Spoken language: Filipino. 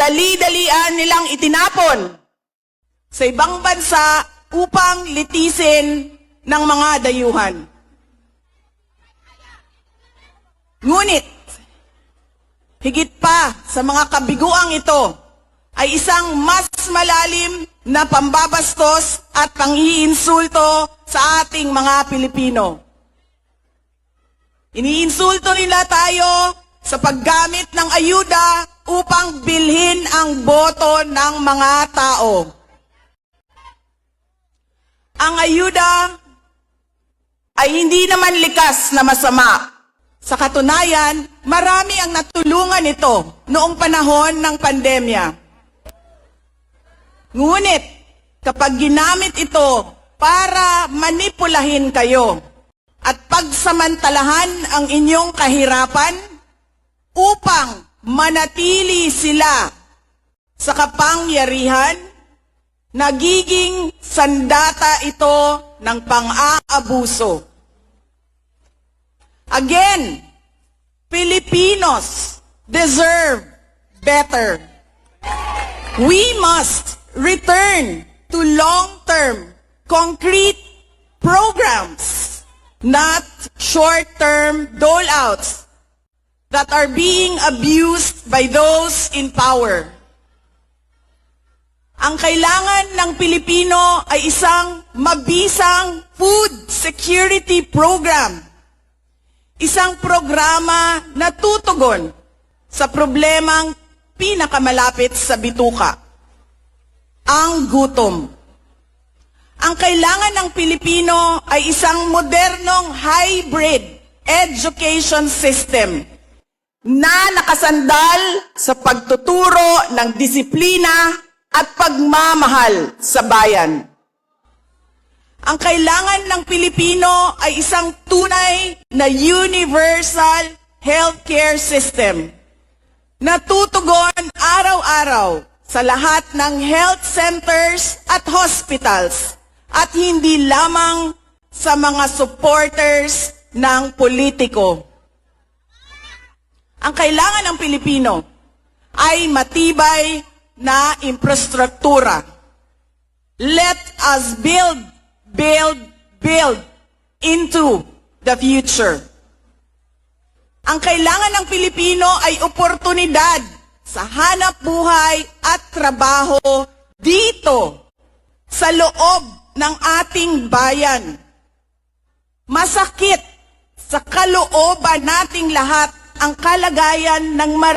dali-dalian nilang itinapon sa ibang bansa upang litisin ng mga dayuhan. Ngunit, higit pa sa mga kabiguang ito, ay isang mas malalim na pambabastos at panghiinsulto sa ating mga Pilipino. Iniinsulto nila tayo sa paggamit ng ayuda upang bilhin ang boto ng mga tao. Ang ayuda ay hindi naman likas na masama. Sa katunayan, marami ang natulungan ito noong panahon ng pandemya. Ngunit, kapag ginamit ito para manipulahin kayo at pagsamantalahan ang inyong kahirapan upang manatili sila sa kapangyarihan, nagiging sandata ito ng pang-aabuso. Again, Filipinos deserve better. We must return to long-term, concrete programs, not short-term dole-outs that are being abused by those in power. Ang kailangan ng Pilipino ay isang mabisang food security program. Isang programa na tutugon sa problemang pinakamalapit sa bituka, ang gutom. Ang kailangan ng Pilipino ay isang modernong hybrid education system na nakasandal sa pagtuturo ng disiplina at pagmamahal sa bayan. Ang kailangan ng Pilipino ay isang tunay na universal healthcare system na tutugon araw-araw sa lahat ng health centers at hospitals at hindi lamang sa mga supporters ng politiko. Ang kailangan ng Pilipino ay matibay na infrastruktura. Let us build, build, build into the future. Ang kailangan ng Pilipino ay oportunidad sa hanap buhay at trabaho dito sa loob ng ating bayan. Masakit sa kalooban nating lahat ang kalagayan ng